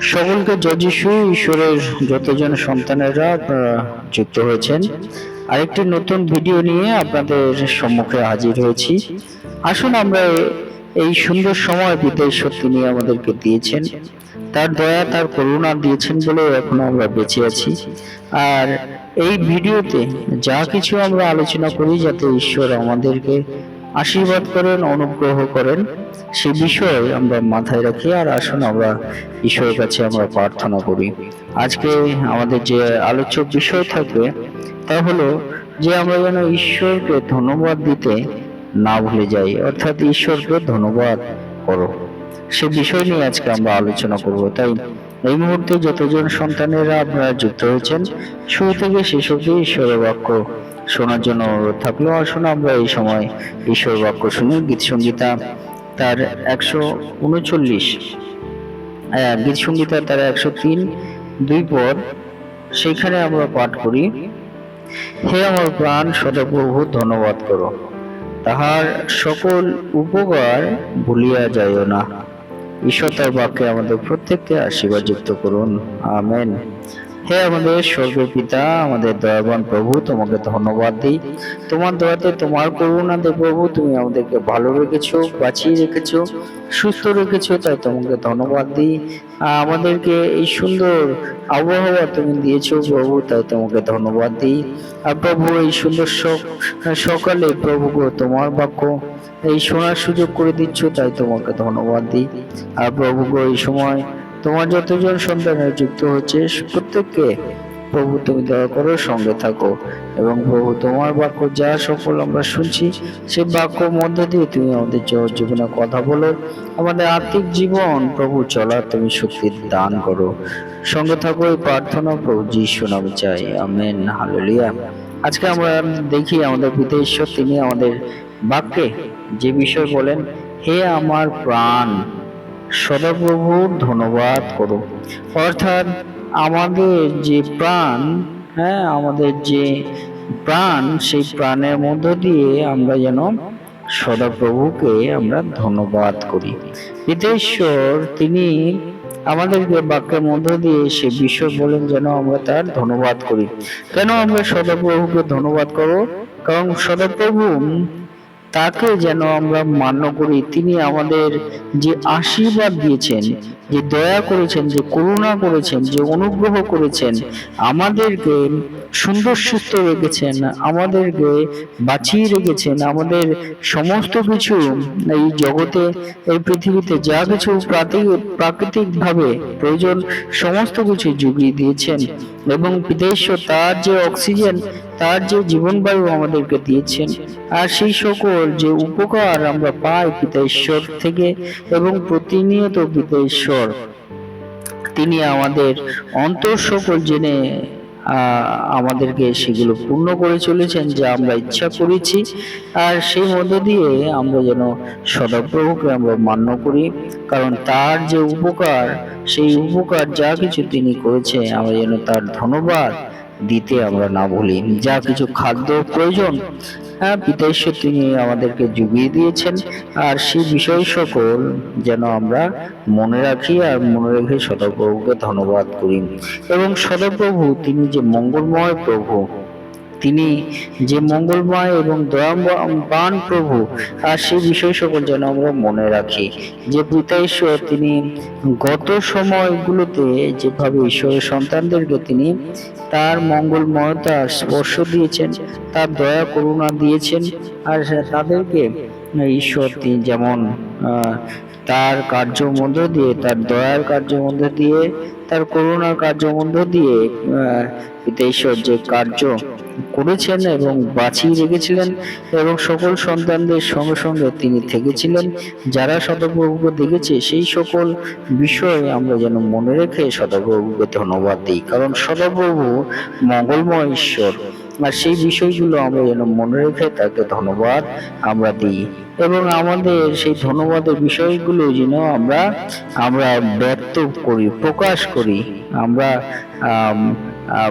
সকলকে যজিশু ঈশ্বরের যতজন সন্তানেরা আপনারা যুক্ত হয়েছেন, আরেকটি নতুন ভিডিও নিয়ে আপনাদের সম্মুখে হাজির হয়েছি। আসুন আমরা এই সুন্দর সময় বিদেশ সত্যি নিয়ে আমাদেরকে দিয়েছেন। তার দয়া, তার করুণা দিয়েছেন বলে এখনও আমরা বেঁচে আছি। আর এই ভিডিওতে যা কিছু আমরা আলোচনা করি, যাতে ঈশ্বর আমাদেরকে আশীর্বাদ করেন, অনুগ্রহ করেন। সে বিষয়ে আমরা মাথায় রাখি, আর আসুন আমরা ঈশ্বরের কাছে আমরা প্রার্থনা করি। আজকে আমাদের যে আলোচ্য বিষয় থাকবে, তা হলো যে আমরা যেন ঈশ্বরকে ধন্যবাদ দিতে না ভুলে যাই, অর্থাৎ ঈশ্বরকে ধন্যবাদ করো। সে বিষয় নিয়ে আজকে আমরা আলোচনা করব। তাই এই মুহূর্তে যতজন সন্তানেরা আপনারা যুক্ত হয়েছেন, শুরু থেকে শেষ অব্দি ঈশ্বরের বাক্য শোনার জন্য অনুরোধ থাকল। আসুন, আমরা এই সময় ঈশ্বর বাক্য শুনি। গীত সঙ্গীতা তার একশো উনচল্লিশ গীত সঙ্গীতা তার একশো তিন, দুই পর সেইখানে আমরা পাঠ করি, হে আমার প্রাণ সদাপ্রভু ধন্যবাদ করো। তাহার সকল উপকার ভুলিয়া যাইও না। ঈশ্বর তার বাক্যে আমাদের প্রত্যেককে আশীর্বাদ যুক্ত করুন। আমেন। হে আমাদের স্বর্গীয় পিতা, আমাদের দয়াবান প্রভু, তোমাকে ধন্যবাদ দিই। তোমার দয়াতে তোমার করুণাতে প্রভু, তুমি আমাদেরকে ভালো রেখেছো, বাঁচিয়ে রেখেছো, সুস্থ রেখেছো, তাই তোমাকে ধন্যবাদ দিই। আমাদেরকে এই সুন্দর আবহাওয়া তুমি দিয়েছ প্রভু, তাই তোমাকে ধন্যবাদ দিই। আর প্রভু, এই সুন্দর সক- সকালে প্রভু তোমার বাক্য, এই শোনার সুযোগ করে দিচ্ছ, তাই তোমাকে ধন্যবাদ দিই। আর প্রভু এই সময় তোমার যতজন সন্তানের যুক্ত হচ্ছে, প্রত্যেককে প্রভু তুমি দয়া করো সঙ্গে থাকো। এবং প্রভু তোমার বাক্য যা সফল আমরা শুনছি, সে বাক্য মধ্যে দিয়ে তুমি আমাদের জীবনে কথা বলো। আমাদের আর্থিক জীবন প্রভু চলার তুমি শক্তি দান করো। সঙ্গে থাকো এই প্রার্থনা, প্রভু যিশু নামে চাই। Amen, hallelujah. আজকে আমরা দেখি আমাদের পিতা ঈশ্বর, তিনি আমাদের বাক্যে যে বিষয় বলেন, হে আমার প্রাণ সদাপ্রভুর ধন্যবাদ করো। অর্থাৎ আমাদের যে প্রাণ হ্যাঁ আমাদের যে প্রাণ, সেই প্রাণের মধ্য দিয়ে আমরা যেন সদাপ্রভুকে আমরা ধন্যবাদ করি। পিতেশ্বর তিনি আমাদেরকে বাক্যের মধ্য দিয়ে সে বিষয় বলেন যেন আমরা তার ধন্যবাদ করি। কেন আমরা সদাপ্রভুকে ধন্যবাদ করো কারণ সদাপ্রভু তাকে যেন আমরা মান্য করি। তিনি আমাদের যে আশীর্বাদ দিয়েছেন, যে দয়া করেছেন, যে করুণা করেছেন, যে অনুগ্রহ করেছেন, আমাদেরকে সুন্দর সুস্থ রেখেছেন, আমাদেরকে বাঁচিয়ে রেখেছেন, আমাদের সমস্ত কিছু এই জগতে, এই পৃথিবীতে যা কিছু প্রাকৃতিক ভাবে প্রয়োজন সমস্ত কিছু জুগিয়ে দিয়েছেন এবং বিদেশ্বর তার যে অক্সিজেন, তার যে জীবনবায়ু আমাদেরকে দিয়েছেন, আর সেই সকল যে উপকার আমরা পাই পিতা ঈশ্বর থেকে এবং প্রতিনিয়ত পিতা ঈশ্বর, তিনি আমাদের অন্তর সকল জেনে আমাদেরকে সেগুলো পূর্ণ করে চলেছেন যা আমরা ইচ্ছা করেছি। আর সেই মধ্য দিয়ে আমরা যেন সদাপ্রভুকে আমরা মান্য করি, কারণ তার যে উপকার, সেই উপকার যা কিছু তিনি করেছে আমরা যেন তার ধন্যবাদ দিতে আমরা না ভুলি যা কিছু খাদ্য প্রয়োজন হ্যাঁ ঈশ্বর তিনি আমাদেরকে জুগিয়ে দিয়েছেন। আর সেই বিষয় সকল যেন আমরা মনে রাখি আর মনে রেখে সদাপ্রভুকে ধন্যবাদ করি। এবং সদাপ্রভু, তিনি যে মঙ্গলময় প্রভু তিনি যে মঙ্গলময় এবং দয়াবান প্রভু, আর সেই বিষয় সকল যেন আমরা মনে রাখি। যে পিতা ঈশ্বর, তিনি গত সময়গুলোতে যেভাবে ঈশ্বরের সন্তানদেরকে তিনি তার মঙ্গলময়তার স্পর্শ দিয়েছেন, তার দয়া করুণা দিয়েছেন, আর তাদেরকে ঈশ্বর তিনি যেমন তার কার্য মধ্য দিয়ে, তার দয়ার কার্য মধ্য দিয়ে, তার করুণার কার্য মধ্য দিয়ে পিতা ঈশ্বর যে কার্য করেছেন এবং বাঁচিয়ে রেখেছিলেন এবং সকল সন্তানদের সঙ্গে সঙ্গে তিনি থেকেছিলেন। যারা সদাপ্রভুকে দেখেছে, সেই সকল বিষয় আমরা যেন মনে রেখে সদাপ্রভুকে ধন্যবাদ দিই। কারণ সদাপ্রভু মঙ্গলময় ঈশ্বর, আর সেই বিষয়গুলো আমরা যেন মনে রেখে তাকে ধন্যবাদ আমরা দিই। এবং আমাদের সেই ধন্যবাদের বিষয়গুলো যেন আমরা আমরা ব্যক্ত করি, প্রকাশ করি। আমরা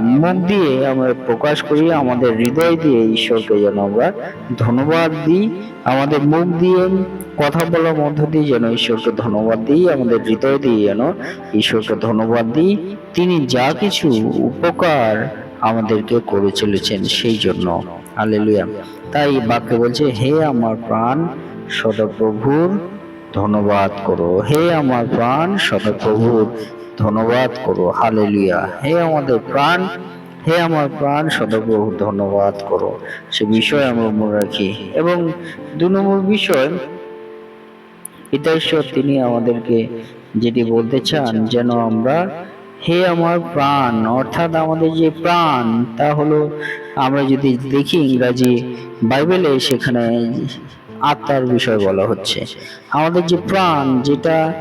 মুখ দিয়ে আমরা প্রকাশ করি, আমাদের হৃদয় দিয়ে ঈশ্বরকে যেন আমরা ধন্যবাদ দিই। আমাদের মুখ দিয়ে কথা বলার মধ্য দিয়ে যেন ঈশ্বরকে ধন্যবাদ দিই, আমাদের হৃদয় দিয়ে যেন ঈশ্বরকে ধন্যবাদ দিই। তিনি যা কিছু উপকার আমাদেরকে করে চলেছেন সেই জন্য। হালেলুয়া তাই বাক্য বলছে, হে আমার প্রাণ, সদাপ্রভুর, ধন্যবাদ করো। হে আমার প্রাণ, সদাপ্রভুর ধন্যবাদ করো, হালেলুয়া। হে আমাদের প্রাণ, হে আমার প্রাণ সদাপ্রভুর ধন্যবাদ করো। সে বিষয় আমরা মনে রাখি। এবং দু নম্বর বিষয় ঈশ্বর তিনি আমাদেরকে যেটি বলতে চান, যেন আমরা হে আমার প্রাণ, অর্থাৎ আমাদের যে প্রাণ, তা হলো, আমরা যদি দেখি ইংরাজি বাইবেলে সেখানে আত্মার বিষয় বলা হচ্ছে। আমাদের যে প্রাণ, যেটা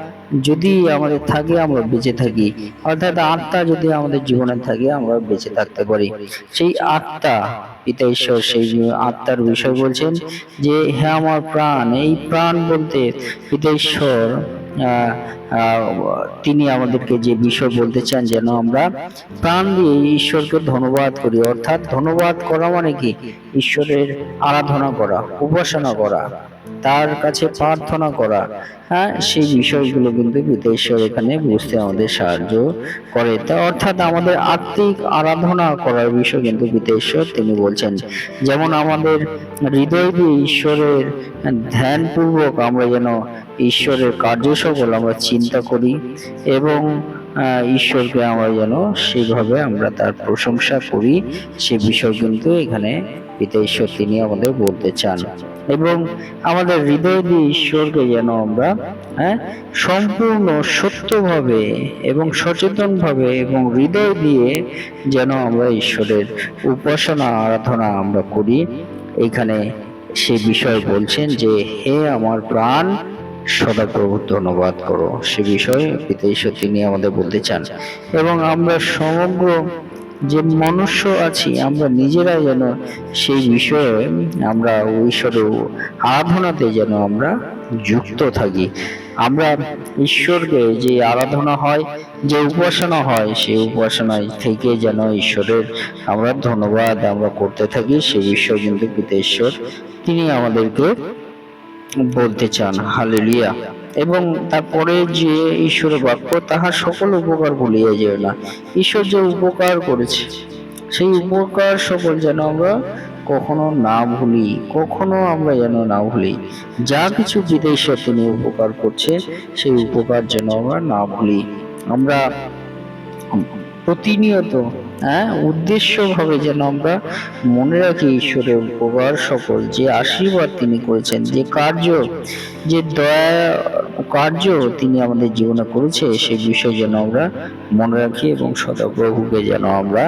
যদি আমাদের থাকে, আমরা বেঁচে থাকি। অর্থাৎ আত্মা যদি আমাদের জীবনে থাকে, আমরা বেঁচে থাকতে পারি। সেই আত্মা, পিতা ঈশ্বর, সেই আত্মার বিষয় বলছেন যে হ্যাঁ আমার প্রাণ, এই প্রাণ বলতে পিতা ঈশ্বর তিনি আমাদেরকে যে বিষয় বলতে চান, যেন আমরা প্রাণ দিয়ে ঈশ্বরকে ধন্যবাদ করি। অর্থাৎ ধন্যবাদ করা মানে কি? ঈশ্বরের আরাধনা করা, উপাসনা করা। তার কাছে প্রার্থনা করা। হ্যাঁ সেই বিষয়গুলো কিন্তু ঈশ্বর এখানে বুঝতে আমাদের সাহায্য করে। তা অর্থাৎ আমাদের আত্মিক আরাধনা করার বিষয় কিন্তু ঈশ্বর তিনি বলছেন। যেমন আমাদের হৃদয় দিয়ে ঈশ্বরের ধ্যানপূর্বক আমরা যেন ঈশ্বরের কার্য সকল আমরা চিন্তা করি এবং ঈশ্বরকে আমরা যেন সেইভাবে আমরা তার প্রশংসা করি, সে বিষয় কিন্তু এখানে ঈশ্বর তিনি আমাদের বলতে চান। এবং আমাদের হৃদয় দিয়ে ঈশ্বরকে যেন আমরা হ্যাঁ সম্পূর্ণ সত্যভাবে এবং সচেতনভাবে এবং হৃদয় দিয়ে যেন আমরা ঈশ্বরের উপাসনা, আরাধনা আমরা করি। এখানে সে বিষয় বলছেন যে, হে আমার প্রাণ, সদাপ্রভু ধন্যবাদ করো। সে বিষয়ে পিতা ঈশ্বর তিনি আমাদের বলতে চান। এবং আমরা সমগ্র যে মনুষ্য আছি, আমরা নিজেরা যেন সেই বিষয়ে আমরা ঈশ্বরের আরাধনাতে যেন আমরা যুক্ত থাকি। আমরা ঈশ্বরকে যে আরাধনা হয়, যে উপাসনা হয়, সেই উপাসনায় থেকে যেন ঈশ্বরের আমরা ধন্যবাদ আমরা করতে থাকি। সেই বিষয় কিন্তু পিতা ঈশ্বর, তিনি আমাদেরকে বলতে চান, হালেলুয়া। এবং তারপরে যে ঈশ্বরের বাক্য তাহার সকল উপকার ভুলিয়া যেও না। ঈশ্বর যে উপকার করেছে, সেই উপকার সকল যেন আমরা কখনো না ভুলি, কখনো আমরা যেন না ভুলি। যা কিছু বিদেশে তিনি উপকার করছে, সেই উপকার যেন আমরা না ভুলি। আমরা প্রতিনিয়ত হ্যাঁ উদ্দেশ্যভাবে যেন আমরা মনে রাখি ঈশ্বরের উপকার সকল, যে আশীর্বাদ তিনি করেছেন, যে কার্য, যে দয়া কার্য তিনি আমাদের জীবনে করেছে, সে বিষয় যেন আমরা মনে রাখি এবং সদাপ্রভুকে যেন আমরা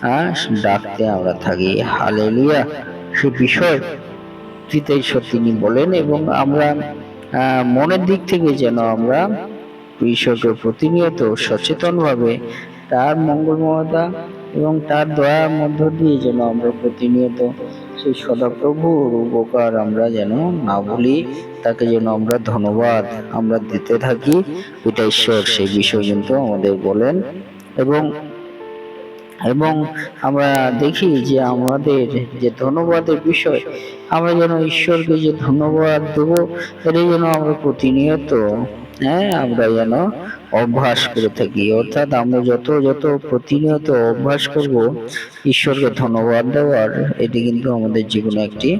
হ্যাঁ ডাকতে আমরা থাকি। হালেলুয়া। সে বিষয় পিতা ঈশ্বর তিনি বলেন এবং আমরা মনের দিক থেকে যেন আমরা ঈশ্বরকে প্রতিনিয়ত সচেতনভাবে তার মঙ্গলময়তা এবং তার দয়ার মধ্য দিয়ে যেন আমরা প্রতিনিয়ত সেই সদাপ্রভুর উপকার আমরা যেন না ভুলি, তাকে যেন আমরা ধন্যবাদ আমরা দিতে থাকি। এটা ঈশ্বর, সেই বিষয় কিন্তু আমাদের বলেন এবং এবং আমরা দেখি যে আমাদের যে ধন্যবাদের বিষয়, আমরা যেন ঈশ্বরকে যে ধন্যবাদ দেব, এটাই যেন আমরা প্রতিনিয়ত হ্যাঁ আমরা যেন অভ্যাস করে থাকি। অর্থাৎ আমরা যত যত প্রতিনিয়ত অভ্যাস করব, ঈশ্বরকে ধন্যবাদ দেওয়ার, এটি কিন্তু আমাদের জীবনে একটি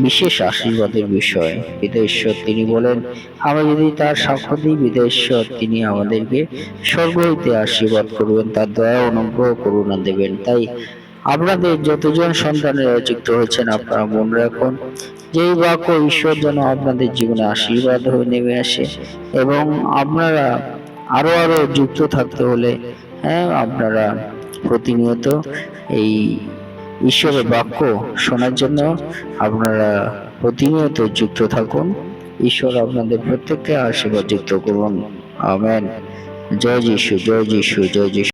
বিশেষ আশীর্বাদের বিষয়। পিতা ঈশ্বর তিনি বলেন, আমরা যদি তার সাক্ষ্য দিই পিতা ঈশ্বর তিনি আমাদেরকে স্বর্গ হইতে আশীর্বাদ করবেন, তার দয়া অনুগ্রহ করুণা দেবেন। তাই আপনাদের যতজন সন্তানেরা যুক্ত হয়েছেন, আপনারা মনে রাখুন, যে এই বাক্য ঈশ্বর যেন আপনাদের জীবনে আশীর্বাদ হয়ে নেমে আসে এবং আপনারা আরও আরও যুক্ত থাকতে হলে হ্যাঁ আপনারা প্রতিনিয়ত এই ঈশ্বরের বাক্য শোনার জন্য আপনারা প্রতিনিয়ত যুক্ত থাকুন। ঈশ্বর আপনাদের প্রত্যেককে আশীর্বাদ যুক্ত করুন। আমেন। জয় যিশু জয় যিশু জয় যিশু।